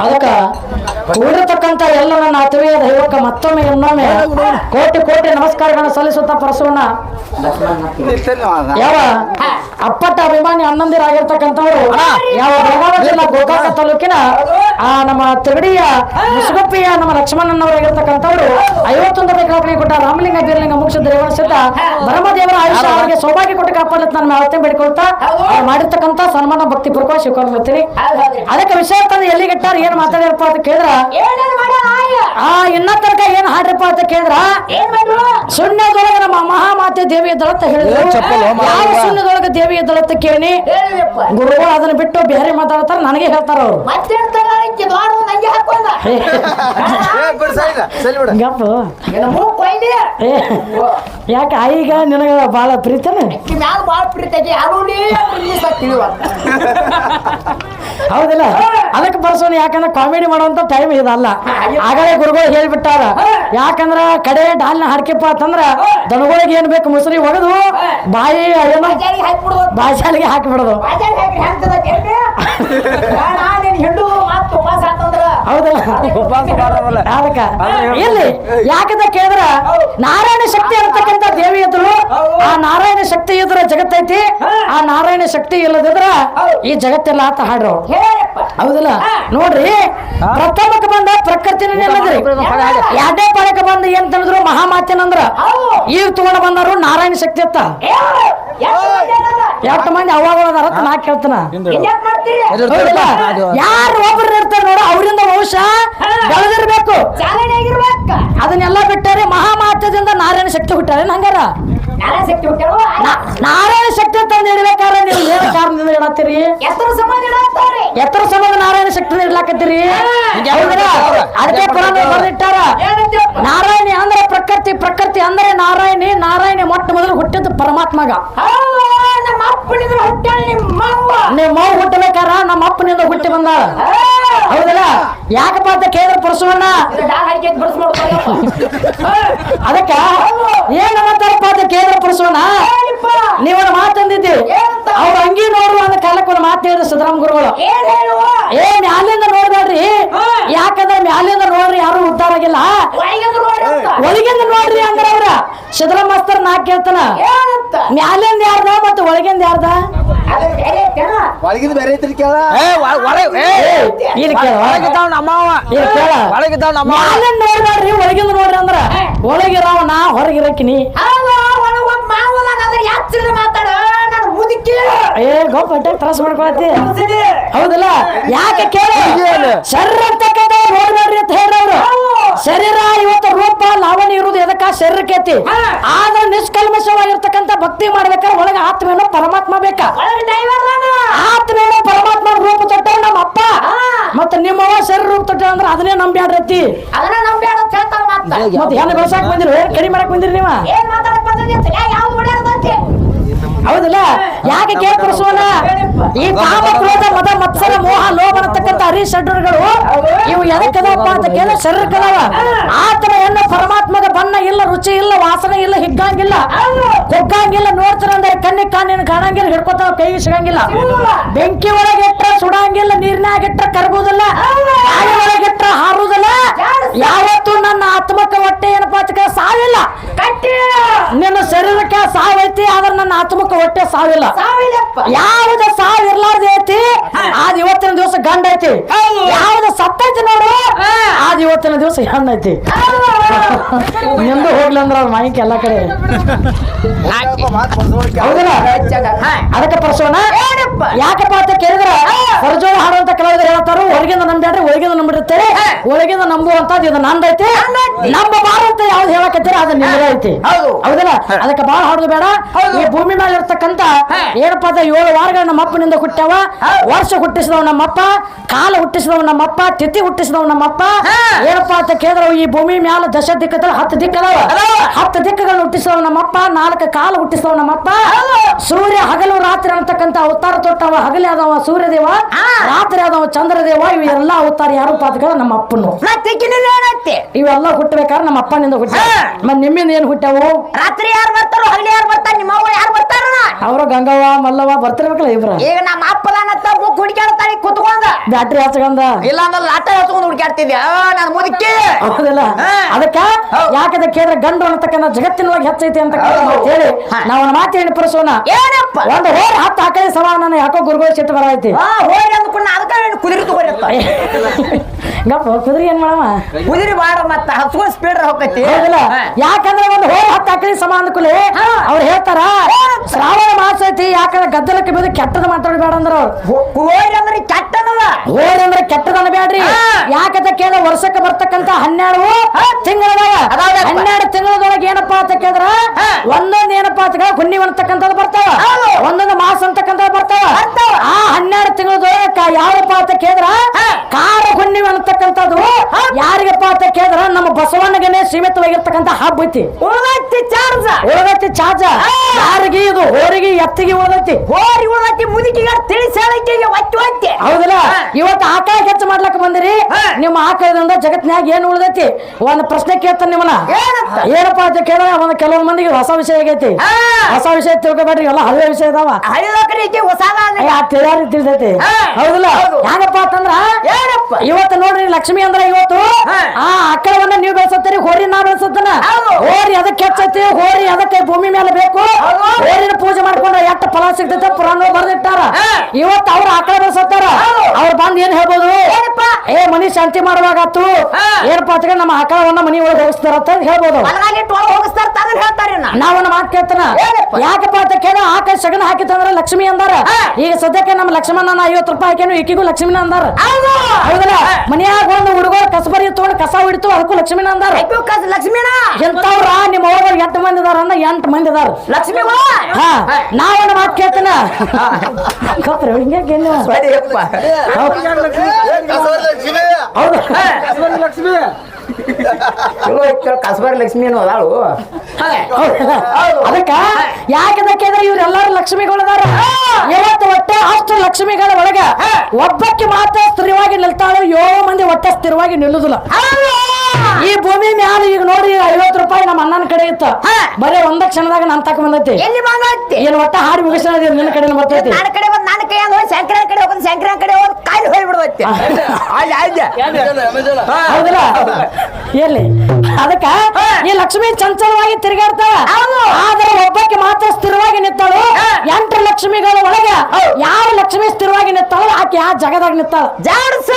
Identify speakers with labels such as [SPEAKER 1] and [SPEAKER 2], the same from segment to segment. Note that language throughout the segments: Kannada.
[SPEAKER 1] ಅದಕ್ಕ ಕೂಡಿರ್ತಕ್ಕಂಥ ಎಲ್ಲ ನನ್ನ ಅತಿವೇ ದೈವಕ್ಕೆ ಮತ್ತೊಮ್ಮೆ ಇನ್ನೊಮ್ಮೆ ಕೋಟಿ ಕೋಟಿ ನಮಸ್ಕಾರಗಳನ್ನು ಸಲ್ಲಿಸುತ್ತಾ ಪರಸೋಣ. ಯಾವ ಅಪ್ಪಟ್ಟ ಅಭಿಮಾನಿ ಹನ್ನೊಂದಿರಾಗಿರ್ತಕ್ಕಂಥವ್ರು ಯಾವ ಬೆಳಗಾವಿ ಜಿಲ್ಲಾ ಗೋಕಾಕ ತಾಲೂಕಿನ ಆ ನಮ್ಮ ತಿಗಡಿಯ ಮುಸುಗಪ್ಪಿಯ ನಮ್ಮ ಲಕ್ಷ್ಮಣನವರಾಗಿರ್ತಕ್ಕಂಥವ್ರು ಐವತ್ತೊಂದು ಕಲ್ಪನೆ ಕೊಟ್ಟ ರಾಮಲಿಂಗ ಬೀರಲಿಂಗ ಮುಗಿಸಿದ ರೇವಣಿಸಿದ್ದ ಬ್ರಹ್ಮದೇವರ ಆಯುಷ್ಯ ಅವರಿಗೆ ಸೌಭಾಗ್ಯ ಕೊಟ್ಟು ಕಾಪಾಡುತ್ತೆ ನಾನು ಅವತ್ತೆ ಬೇಡಿಕೊಳ್ತಾ ಅವ್ರು ಮಾಡಿರ್ತಕ್ಕಂಥ ಸನ್ಮಾನ ಭಕ್ತಿ ಪೂರ್ವಕ ಶಿವಕೊಂಡ್ಬಿಡ್ತೀನಿ ಅದಕ್ಕೆ ವಿಷಯ ತಂದು ಎಲ್ಲಿಗಿಟ್ಟಾರ ಏನ್ ಮಾತಾಡಿರಪ್ಪ ಅಂತ ಕೇಳಿದ್ರ? ಆ ಇನ್ನ ತನಕ ಏನ್ ಹಾಡ್ರಪ್ಪ ಅಂತ ಕೇಳಿದ್ರ? ಸುಣ್ಣದೊಳಗ ನಮ್ಮ ಮಹಾಮಾತೆ ದೇವಿ ಎದ್ದಳತ್ತ ಹೇಳಿದ್ರು. ಯಾವ ಸುಣ್ಣದೊಳಗ ದೇವಿ ಎದ್ದಳತ್ತ ಕೇಳಿ. ಗುರುಗಳು ಅದನ್ನ ಬಿಟ್ಟು ಬೇರೆ ಮಾತಾಡ್ತಾರ ನನಗೆ ಹೇಳ್ತಾರ ಅವ್ರು.
[SPEAKER 2] ದ್ವಾರ ಹಾಕೊಂಡ.
[SPEAKER 1] ಗಪ್ಪ. ಯಾಕೆ ಈಗ ನಿನಗ ಬಾಳ ಪ್ರೀತನ?
[SPEAKER 2] ಮ್ಯಾಲ ಪ್ರೀತಿ
[SPEAKER 1] ಹೌದಿಲ್ಲ? ಅದಕ್ಕೆ ಬರ್ಸೋಣ ಯಾಕಂದ್ರೆ ಕಾಮಿಡಿ ಮಾಡುವಂತ ಟೈಮ್ ಇದಲ್ಲ. ಆಗಲೇ ಗುರುಗಳು ಹೇಳ್ಬಿಟ್ಟಾರ. ಯಾಕಂದ್ರ ಕಡೆ ಡಾಲ್ನ ಹಾಡ್ಕಿಪ್ಪ ಅಂತಂದ್ರ ದನಗಳಿಗೆ ಏನ್ ಬೇಕು ಮುಸುರಿ ಒಡೆದು ಬಾಯಿ ಬಾಯಿ
[SPEAKER 2] ಬಾಜಾರಿಗೆ ಹಾಕಿಬಿಡೋದು.
[SPEAKER 1] ಬಾಯಿಸಾಲಿಗೆ ಇಲ್ಲಿ ಯಾಕಂತ ಕೇಳಿದ್ರ ನಾರಾಯಣ ಶಕ್ತಿ ಇರತಕ್ಕಂತ ದೇವಿ ಎದುರು ಆ ನಾರಾಯಣ ಶಕ್ತಿ ಇದ್ರ ಜಗತ್ತೈತಿ. ಆ ನಾರಾಯಣ ಶಕ್ತಿ ಇಲ್ಲದಿದ್ರ ಈ ಜಗತ್ತೆಲ್ಲ ಆತ ಹಾಡ್ರು. ಹೌದಲ್ಲ? ನೋಡ್ರಿ ಪ್ರಥಮಕ್ಕೆ ಬಂದ ಪ್ರಕೃತಿ ನೆಲದ್ರಿ. ಎರಡನೇ ಪಾಳಕ್ಕೆ ಬಂದ ಏನ್ ತಿಳಿದ್ರು ಮಹಾಮಾತ್ಯನಂದ್ರ? ಈಗ ತಗೊಂಡ್ ಬಂದರು ನಾರಾಯಣ ಶಕ್ತಿ ಅತ್ತ ಎಷ್ಟು ಮಂದಿ ಅವಾಗ ನಾ ಕೇಳ್ತಾನ. ಯಾರು ಒಬ್ರು ಇರ್ತಾರ ನೋಡ ಅವರಿಂದ ವಂಶ ಬೆಳೆದಿರ್ಬೇಕು.
[SPEAKER 2] ಚಾಲನೆ ಆಗಿರ್ಬೇಕ.
[SPEAKER 1] ಅದನ್ನೆಲ್ಲ ಬಿಟ್ಟರೆ ಮಹಾಮಾತ್ಯದಿಂದ ನಾರಾಯಣ ಶಕ್ತಿ ಹುಟ್ಟಾರೆ ಹಂಗಾರ
[SPEAKER 2] ನಾಳೆ ಶಕ್ತಿ ಹುಟ್ಟ್ಯಾವ
[SPEAKER 1] ನಾರಾಯಣ ಶಕ್ತಿ ತಂದು ಇಡ್ಬೇಕಾದ್ರೆ ನೀವು? ಏನ್ ಕಾರಣದಿಂದ ಇಡತ್ತೀರಿ
[SPEAKER 2] ಎತ್ತರ ಸಮಾಜ
[SPEAKER 1] ಎತ್ತರ ನಾರಾಯಣ ಶಕ್ತಿ ಇಡ್ಲಾಕತ್ತೀರಿ? ಅದಕ್ಕೆ ಪುರಾಣ
[SPEAKER 2] ಏನಂತೀವಪ್ಪ?
[SPEAKER 1] ನಾರಾಯಣಿ ಅಂದ್ರೆ ಪ್ರಕೃತಿ ಪ್ರಕೃತಿ ಅಂದ್ರೆ ನಾರಾಯಣಿ ನಾರಾಯಣಿ ಮೊಟ್ಟ ಮೊದಲು ಹುಟ್ಟಿದ ಪರಮಾತ್ಮಗ.
[SPEAKER 2] ಅಪ್ಪನಿಂದ ನಿಮ್ಮ ಅವ್ವ.
[SPEAKER 1] ನಿಮ್ಮ ಮಗು ಹುಟ್ಟಬೇಕಾರ ನಮ್ಮ ಅಪ್ಪನಿಂದ ಹುಟ್ಟಿ ಬಂದಾಳ ಹೌದಲ್ಲ? ಯಾಕಪ್ಪ ಅಂತ ಕೇಳಿದ್ರೆ ಪರಶುವಣ್ಣ. ಅದಕ್ಕ ಏನ್ ಅನ್ನತ್ತಾರಪ್ಪ ಅಂತ ಕೇಳಿದ್ರೆ ಪರಶುವಣ್ಣ. ನೀವೊಂದು ಮಾತಂದಿದ್ದಿ? ಅವ್ರ ಅಂಗಿ ನೋಡುವ ಅಂದ ಕಾಲಕ್ಕೆ ಒಂದು ಮಾತು ಹೇಳಿದ್ರು ಸಿದ್ದರಾಮ ಗುರುಗಳು.
[SPEAKER 2] ಏನ್
[SPEAKER 1] ಏ ಮ್ಯಾಲಿಂದ ನೋಡ್ಬೇಡ್ರಿ. ಯಾಕಂದ್ರೆ ಮ್ಯಾಲಿಂದ ನೋಡ್ರಿ ಯಾರು ಉದ್ದಾರ ಆಗಿಲ್ಲ.
[SPEAKER 2] ಒಳಗಿಂದ ನೋಡಿ ಅಂತ.
[SPEAKER 1] ನೋಡ್ರಿ ಅಂದ್ರ ಅವ್ರ ಶದ್ರ ಮಾಸ್ತರ್ ನಾ ಕೇಳ್ತಾನ.
[SPEAKER 2] ಏನಂತ?
[SPEAKER 1] ಮ್ಯಾಲಿಂದ ಯಾರ್ದ ಮತ್ತೆ ಒಳಗಿಂದ ಯಾರ್ದ?
[SPEAKER 3] ಒಳಗಿಂದ ಬೇರೆ ಐತ್ರಿ ಕೇಳ.
[SPEAKER 1] ಇಲ್ಲಿ ಕೇಳ.
[SPEAKER 4] ಒಳಗಿದ್ದಾವ ನಮ್ಮವ
[SPEAKER 1] ಇಲ್ಲಿ ಕೇಳ.
[SPEAKER 4] ಒಳಗಿದ್ದಾವ ನಮ್ಮ
[SPEAKER 1] ಮ್ಯಾಲಿಂದ ನೋಡ್ಬೇಡ್ರಿ ಒಳಗಿಂದ ನೋಡ್ರಿ ಅಂದ್ರ. ಒಳಗಿರವ ನಾ ಹೊರಗಿರಕಿನಿ.
[SPEAKER 2] ಮಾತಾಡ?
[SPEAKER 1] ಏ ಗೊಪ್ಪ ತ್ರಾಸ ಮಾಡ್ಕೊಳತಿ. ಹೌದಲ್ಲ? ಯಾಕೆ ಕೇಳ? ಸರ್ ಅಂತಕ್ಕಂಥ ನೋಡ್ಬೇಡ್ರಿ ಅಂತ ಹೇಳ್ರವ್ರು ಶರೀರ ಇವತ್ತು ರೂಪ ಲಾವಣಿ ಇರುವುದು ಎದಕ್ಕ? ಶರೀರಕ್ಕೆ ಐತಿ. ಆದ್ರೆ ನಿಷ್ಕಲ್ಮಶವಾಗಿರ್ತಕ್ಕಂಥ ಭಕ್ತಿ ಮಾಡ್ಬೇಕಾದ್ರೆ ಒಳಗೆ ಆತ್ಮೇನೋ ಪರಮಾತ್ಮ ಬೇಕಾ? ಆತ್ಮೇನು ಪರಮಾತ್ಮ ರೂಪ ತೊಟ್ಟ ನಮ್ಮ ಅಪ್ಪ. ಮತ್ತೆ ನಿಮ್ಮವ ಶರೀರ ರೂಪ ತೊಟ್ಟ ಅಂದ್ರೆ ಅದನ್ನೇ ನಂಬ್ಯಾಡ್ರತಿ
[SPEAKER 2] ಮತ್ತ.
[SPEAKER 1] ಹೆಣ್ಣು ಬೆಳ್ಸಾಕ್ ಬಂದಿರಿ? ಏನ್ ಕಡಿಮೆ ಮಾಡಕ್ ಬಂದಿರಿ ನೀವ? ಹೌದಲ್ಲ? ಯಾಕೆ ಕೇಳ್ಕೊಡ್ಸೋಣ? ಈ ಕಾಮ ಕ್ರೋಧ ಮದ, ಮತ್ಸರ, ಮೋಹ, ಲೋಭ ಅನ್ನತಕ್ಕಂಥ ಹರಿಷಡ್ರುಗಳು ಇವು ಎದಕ್ಕದಪ್ಪ ಅಂತ ಕೇಳ ಶರೀರಕ್ಕದವ ಆತನ ಹೆಣ್ಣು ಪರಮಾತ್ಮದ ಬಣ್ಣ ಇಲ್ಲ, ರುಚಿ ಇಲ್ಲ, ವಾಸನೆ ಇಲ್ಲ, ಹಿಗ್ಗಂಗಿಲ್ಲ ಕೊಕ್ಕಂಗಿಲ್ಲ ನೋಡ್ತಾರ ಅಂದ್ರೆ ಕಣ್ಣಿ ಕಾಣಿನ ಕಾಣಂಗಿಲ್ಲ, ಹಿಡ್ಕೊತಾವ ಕೈಗೆ ಸಿಗಂಗಿಲ್ಲ ಬೆಂಕಿ ಒಳಗೆ ಇಟ್ರ ಸುಡಂಗಿಲ್ಲ, ನೀರಿನಾಗ ಇಟ್ರ ಕರಗುದಿಲ್ಲ ಒಳಗೆ ಇಟ್ರ ಹಾರುದಿಲ್ಲ. ಯಾವತ್ತೂ ನನ್ನ ಆತ್ಮಕ್ಕೆ ಹೊಟ್ಟೆ ಏನಪ್ಪಾ ಪಾಚಕ ಸಾವಿಲ್ಲ. ನಿನ್ನ ಶರೀರಕ್ಕೆ ಸಾವೈತಿ ಆದ್ರೆ ನನ್ನ ಆತ್ಮಕ್ಕೆ ಹೊಟ್ಟೆ ಸಾವಿಲ್ಲ. ಯಾವ್ದ ಸಾವ್ ಇರ್ಲಾರ್ದ ಐತಿ? ಆದ ಇವತ್ತಿನ ದಿವಸ ಗಂಡ ಐತಿ. ಯಾವ್ದ ಸತ್ತೈತಿ ನೋಡು? ಆದ ಇವತ್ತಿನ ದಿವಸ ಹೆಣ್ಣು ಐತಿ. ನಿಂದು ಹೋಗ್ಲಿ ಅಂದ್ರೆ ಅವ್ರ ಮಾಹಿತಿ ಎಲ್ಲಾ ಕಡೆ. ಹೌದಲ್ಲ? ಅದಕ್ಕೆ ಪರ್ಸೋಣ? ಯಾಕಪ್ಪ ಅಂತ ಕೇಳಿದ್ರ ಹೊರಜೋಳ ಹಾಡುವಂತ ಕೆಲವರು ಹೇಳ್ತಾರೋ ಹೊರಗಿಂದ ನಂಬ್ಯಾಡ್ರಿ ಒಳಗಿಂದ ನಂಬಿಡುತ್ತಾರೆ ಒಳಗಿಂದ ನಂಬುವಂತದ್ದು ಇದು ನಂದೈತಿ ನಮ್ಮ ಭಾರತ ಯಾವ್ದು ಹೇಳಕತ್ತೀರ ಅದು ನಿಮ್ದೇ ಐತಿ ಹೌದಲ್ಲ? ಅದಕ್ಕೆ ಬಾಳ ಹಾಡುದು ಬೇಡ. ಈ ಭೂಮಿ ಮೇಲೆ ಇರ್ತಕ್ಕಂತ ಏನಪ್ಪಾ ಏಳು ವಾರಗಳ ನಮ್ಮ ಅಪ್ಪನಿಂದ ಹುಟ್ಟ್ಯಾವ. ವರ್ಷ ಹುಟ್ಟಿಸಿದವ ನಮ್ಮಪ್ಪ ಕಾಲ ಹುಟ್ಟಿಸಿದವ ನಮ್ಮಪ್ಪ ತಿಥಿ ಹುಟ್ಟಿಸಿದವ ನಮ್ಮಪ್ಪ ಏನಪ್ಪಾ ಅಂತ ಕೇಳಿದ್ರ ಈ ಭೂಮಿ ಮ್ಯಾಲ ದಶ ದಿಕ್ಕದ ಹತ್ತು ದಿಕ್ಕದವ. ಹತ್ತು ದಿಕ್ಕಗಳನ್ನ ಹುಟ್ಟಿಸಿದವ ನಮ್ಮಪ್ಪ ನಾಲ್ಕು ಕಾಲು ಹುಟ್ಟಿಸೋ ನಮ್ಮಪ್ಪ. ಸೂರ್ಯ ಹಗಲು ರಾತ್ರಿ ಅಂತಕ್ಕಂತ ಅವತಾರ ತೊಟ್ಟವ ಹಗಲಿ ಆದವ ಸೂರ್ಯದೇವ ರಾತ್ರಿ ಆದವ ಚಂದ್ರದೇವ ದೇವ ಇವೆಲ್ಲ ಅವತಾರ ಯಾರು ಪಾತ್ರ ನಮ್ಮ ಅಪ್ಪನು? ಇವೆಲ್ಲ ಹುಟ್ಟಬೇಕಾದ್ರೆ ನಮ್ಮ ಅಪ್ಪನಿಂದ ಹುಟ್ಟ ಮತ್ ನಿಮ್ಮಿಂದ ಏನ್ ಹುಟ್ಟವು
[SPEAKER 2] ರಾತ್ರಿ ಯಾರು ಬರ್ತಾರೋ ಹಗಲಿ ಯಾರು ಬರ್ತಾರ ನಿಮ್ಮ ಯಾರು ಬರ್ತಾರ
[SPEAKER 1] ಅವರು ಗಂಗವ್ವ ಮಲ್ಲವ್ವ ಬರ್ತಿರ್ಬೇಕಲ್ಲ ಇಬ್ರ.
[SPEAKER 2] ಈಗ ನಮ್ಮ ಕುತ್ಕೊಂಡ
[SPEAKER 1] ಬ್ಯಾಟ್ರಿ ಹಚ್ಕೊಂಡ
[SPEAKER 2] ಇಲ್ಲ ಅಂದ್ರೆ ಲಾಟ ಹಚ್ಕೊಂಡು ಹುಡುಕಾಡ್ತಿದ್ಯಾ ನಾನು ಮುದುಕಿ.
[SPEAKER 1] ಹೌದಿಲ್ಲ?
[SPEAKER 2] ಅದಕ್ಕೆ
[SPEAKER 1] ಅದಕ್ಕ ಯಾಕಂದ್ರೆ ಕೇಳಿದ್ರೆ ಗಂಡು ಅನ್ನತಕ್ಕಂಥ ಜಗತ್ತಿನೊಳಗೆ ಹೆಚ್ಚೈತಿ ಅಂತ ಹೇಳಿ ನಾವು ಮಾತು ಹೇಳಿ ಪುರುಷೋಣ
[SPEAKER 2] ಏನಪ್ಪ?
[SPEAKER 1] ಒಂದು ಹೋರ್ ಹತ್ತು ಆಕಳಿ ಸಮಾನ ಯಾಕೋ ಗುರುಗಳು ಸಿಟ್ಟು ಬರೈತಿ
[SPEAKER 2] ಹೋಗಿ ಅಂದ್ಕೊಂಡು ಅದಕ್ಕೆ ಕುದುರೆ ತಗೋರಿತ್ತ
[SPEAKER 1] ಗಪ್ಪ ಕುದುರೆ ಏನ್ ಮಾಡವ?
[SPEAKER 2] ಕುದುರೆ ಬಾಡ ಮತ್ತ ಹಚ್ಕೊಂಡು ಸ್ಪೀಡ್ ಹೋಗತಿ
[SPEAKER 1] ಹೌದಿಲ್ಲ? ಯಾಕಂದ್ರೆ ಒಂದು ಹೋರ ಹತ್ತು ಆಕಳಿ ಸಮಾನ ಕುಲಿ. ಅವ್ರು ಹೇಳ್ತಾರ ಶ್ರಾವಣ ಮಾಸ ಐತಿ ಯಾಕಂದ್ರೆ ಗದ್ದಲಕ್ಕೆ ಬದು ಕೆಟ್ಟದ ಮಾತಾಡಬೇಡ ಅಂದ್ರ.
[SPEAKER 2] ಹೋಗಿ ಅಂದ್ರೆ ಕೆಟ್ಟನದ
[SPEAKER 1] ಹೋರಿ ಅಂದ್ರೆ ಕೆಟ್ಟದ ಅನ್ಬೇಡ್ರಿ. ಯಾಕಂತ ಕೇಳ ವರ್ಷಕ್ಕೆ ಬರ್ತಕ್ಕಂತ ಹನ್ನೆರಡು ತಿಂಗಳದಾಗ. ಹನ್ನೆರಡು ತಿಂಗಳದೊಳಗೆ ಏನಪ್ಪಾ ಅಂತ ಕೇಳಿದ್ರ ಒಂದೊಂದ್ ಏನಪ್ಪಾ ಅಂತ ಹುಣ್ಣಿ ಬರ್ತಾವ.
[SPEAKER 2] ಹೌದು.
[SPEAKER 1] ಒಂದೊಂದು ಮಾಸ ಅಂತಕ್ಕಂಥದ್ದು ಬರ್ತಾವ
[SPEAKER 2] ಬರ್ತಾವ.
[SPEAKER 1] ಆ ಹನ್ನೆರಡು ತಿಂಗಳದೊಳಗೆ ಕ- ಯಾವಪ್ಪ ಅಂತ ಕೇಳಿದ್ರ
[SPEAKER 2] ಹಾ.
[SPEAKER 1] ಕಾರ ಹುಣ್ಣಿಮೆ ಅಂತಕ್ಕಂಥದ್ದು ಯಾರಿಗಪ್ಪ ಅಂತ ಕೇಳಿದ್ರ ನಮ್ಮ ಬಸವಣ್ಣಗನೇ ಸೀಮಿತವಾಗಿರ್ತಕ್ಕಂಥ ಹಬ್ಬ ಐತಿ.
[SPEAKER 2] ಉಳದತ್ತಿ ಚಾರ್ಜ.
[SPEAKER 1] ಚಾರ್ಜ. ಯಾರಿಗೆ ಇದು? ಹೋರಿಗೆ ಎತ್ತಿಗೆ ಉಳದೈತಿ.
[SPEAKER 2] ಹೋರಿ ಉಳದತ್ತಿ ಮುದುಕಿಗೆ ತಿಳಿಸಿ ಒತ್ತಿ ಒತ್ತಿ
[SPEAKER 1] ಹೌದಲ್ಲ? ಇವತ್ತು ಆಕಳ ಹೆಚ್ಚು ಮಾಡ್ಲಕ್ ಬಂದಿರಿ. ನಿಮ್ಮ ಆಕಳದಿಂದ ಜಗತ್ನ್ಯಾಗ ಏನ್ ಉಳಿದೈತಿ? ಒಂದ್ ಪ್ರಶ್ನೆ ಕೇಳ್ತಾನೆ ನಿಮ್ಮನ್ನ. ಏನಪ್ಪ ಅಂತ ಕೇಳ ಒಂದ್ ಕೆಲವೊಂದ್ ಮಂದಿಗೆ ಹೊಸ ವಿಷಯ ಆಗೈತಿ. ಹೊಸ ವಿಷಯ ತಿಳ್ಕೊಬೇಡ್ರಿ ಎಲ್ಲ ಹಳೆ ವಿಷಯ ಇದಾವ ತಿಳಿಯಾರಿ ತಿಳಿದೈತಿ. ಹೌದಲ್ಲ?
[SPEAKER 2] ಹೌದು.
[SPEAKER 1] ಯಾಕಪ್ಪ ಅಂತಂದ್ರ
[SPEAKER 2] ಏನಪ್ಪ?
[SPEAKER 1] ಇವತ್ತು ನೋಡ್ರಿ ಲಕ್ಷ್ಮಿ ಅಂದ್ರ ಇವತ್ತು. ಆ ಆಕಳವನ್ನ ನೀವು ಬೆಳೆಸತ್ತೀರಿ ಹೋರಿ ನಾ ನಾನು
[SPEAKER 2] ಹೌದು.
[SPEAKER 1] ಹೋರಿ ಅದಕ್ಕೆ ಹೆಚ್ಚೈತಿ ಹೋರಿ ಅದಕ್ಕೆ ಭೂಮಿ ಮೇಲೆ ಬೇಕು. ಹೋರಿನ ಪೂಜೆ ಮಾಡ್ಕೊಂಡ್ರೆ ಎಷ್ಟು ಫಲ ಸಿಗ್ತೈತೆ ಪುರಾಣ ಬರ್ದಿಟ್ಟಾರ. ಇವತ್ತು ಅವ್ರ ಆಕಳ ಬೆಳೆಸತ್ತಾರ. ಅವ್ರು ಬಂದ್ ಏನ್ ಹೇಳ್ಬೋದು? ಏ ಮನಿ ಶಾಂತಿ ಮಾಡುವಾಗತ್ತು. ಏನಪ್ಪಾ ಅಂತ ನಮ್ಮ ಆಕಳವನ್ನ ಮನಿ ಒಳಗೆ ಹೋಗಿಸ್ತಾರ ಅಂತ ಹೇಳ್ಬೋದು
[SPEAKER 2] ಹೋಗಿಸ್ತಾರ ತಗನ್ ಹೇಳ್ತಾರೆ
[SPEAKER 1] ನಾವನ್ನ ಮಾತು ಕೇಳ್ತಾನ. ಯಾಕಪ್ಪ ಅಂತ ಕೇಳ ಸಗನ ಸಗಣ ಹಾಕಿತ್ತಂದ್ರ ಲಕ್ಷ್ಮಿ ಅಂದಾರ. ಈಗ ಸದ್ಯಕ್ಕೆ ನಮ್ಮ ಲಕ್ಷ್ಮಣನ ಐವತ್ತು ರೂಪಾಯಿ ಹಾಕ್ಯಾನು ಈಕಿಗೂ ಲಕ್ಷ್ಮಿನ ಅಂದಾರ.
[SPEAKER 2] ಹೌದು.
[SPEAKER 1] ಹೌದಲ್ಲ? ಮನ್ಯಾಗ ಒಂದು ಹುಡುಗರು ಕಸಬರಿ ತಗೊಂಡು ಕಸ ಹಿಡಿತು ಅದಕ್ಕೂ ಲಕ್ಷ್ಮಿನ ಅಂದಾರ.
[SPEAKER 2] ಲಕ್ಷ್ಮಿನ ಕಸ್ ಲಕ್ಷ್ಮೀನ?
[SPEAKER 1] ಎಂತವ್ರ ನಿಮ್ಮ ಒಳಗ ಎಂಟು ಮಂದಿ ಇದಾರ ಅಂದ ಎಂಟು ಮಂದಿ ಇದಾರ.
[SPEAKER 2] ಲಕ್ಷ್ಮಿ
[SPEAKER 1] ಹಾ. ನಾವನ್ನ ಮಾತು ಕೇಳ್ತಾನ. ಹೌದು.
[SPEAKER 2] ಲಕ್ಷ್ಮಿ. ಚಲೋ ಕಸಬಾರಿ ಲಕ್ಷ್ಮಿ ಅನ್ನೋ ಅದಾಳು.
[SPEAKER 1] ಅದಕ್ಕ ಯಾಕದಕ್ಕೆ ಅಂದ್ರೆ ಇವ್ರೆಲ್ಲಾರು ಲಕ್ಷ್ಮಿಗಳದಾರ ಇವತ್ತು ಒಟ್ಟೆ ಅಷ್ಟು ಲಕ್ಷ್ಮಿಗಳ ಒಳಗ ಒಬ್ಬಕ್ಕೆ ಮಾತ್ರ ಸ್ಥಿರವಾಗಿ ನಿಲ್ತಾಳು ಏಳು ಮಂದಿ ಒಟ್ಟೆ ಸ್ಥಿರವಾಗಿ ನಿಲ್ಲುದಿಲ್ಲ. ಈ ಭೂಮಿ ಮ್ಯಾಲ ಈಗ ನೋಡಿ ಐವತ್ತು ರೂಪಾಯಿ ನಮ್ಮ ಅಣ್ಣನ ಕಡೆ ಇತ್ತು. ಬರೀ ಒಂದ ಕ್ಷಣದಾಗ ನನ್ ತಕ ಬಂದೈತಿ.
[SPEAKER 2] ಎಲ್ಲಿ ಬಂದೈತಿ?
[SPEAKER 1] ಏನ್ ಒಟ್ಟ ಹಾಡಿ ಮುಗಿಸ್ತಾ ನಿನ್ನ ಕಡೆ ಬರ್ತೈತಿ.
[SPEAKER 2] ನನ್ನ ಕಡೆ ಬಂದ್ ನನ್ನ ಕೈ ಹೋಗಿ ಶಂಕರ ಕಡೆ ಹೋಗೋದು ಶಂಕರ ಕಡೆ ಹೋಗೋದು ಕಾಯಿ ಹೋಗಿ ಬಿಡ್ದೈತಿ ಅಲ್ಲ ಅಲ್ಲ
[SPEAKER 1] ಹೌದಲ್ಲ? ಎಲ್ಲಿ? ಅದಕ್ಕ ಈ ಲಕ್ಷ್ಮಿ ಚಂಚಲವಾಗಿ ತಿರುಗಾಡ್ತಾಳ. ಆದ್ರೆ ಒಬ್ಬಕ್ಕೆ ಮಾತ್ರ ಸ್ಥಿರವಾಗಿ ನಿಂತಾಳು. ಎಂಟು ಲಕ್ಷ್ಮಿಗಳ ಒಳಗ ಯಾರು ಲಕ್ಷ್ಮಿ ಸ್ಥಿರವಾಗಿ ನಿಂತಾಳು ಆಕೆ ಆ ಜಗದಾಗ ನಿಂತಾಳ.
[SPEAKER 2] ಜಾಡ್ಸ!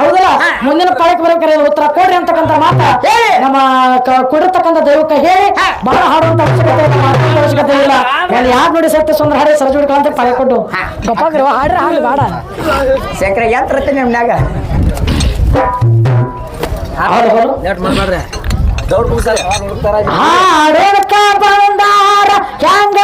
[SPEAKER 1] ಹೌದಲ್ಲ? ಮುಂದಿನ ಪಾಳಕ್ಕೆ ಬರ್ಬೇಕಾರೆ ಉತ್ತರ ಕೊಡ್ರಿ ಅಂತಕ್ಕಂಥ ಮಾತ. ನಮ್ಮ ಕೊಡಿರ್ತಕ್ಕಂಥ ದೈವಕ್ಕೆ ಹೇಳಿ. ಬಹಳ ಹಾಡುವಂತ ಅವಶ್ಯಕತೆ ಅವಶ್ಯಕತೆ ಇಲ್ಲ. ಅಲ್ಲಿ ಯಾರು ನೋಡಿ ಸತ್ತ ಸುಂದರ ಹಾಡಿ ಅಂತ ಪಾಯ ಕೊಟ್ಟು? ಗಪ್ಪಾಗ್ರಿ ಹಾಡ್ರ ಹಾಡು ಬೇಡ.
[SPEAKER 2] ಶಂಕರ ಯಾತ್ರ ನಿಮ್ನಾಗ
[SPEAKER 1] ಹಾಡೋದಕ್ಕ ಬಂದಾರ ಹೆಂಗ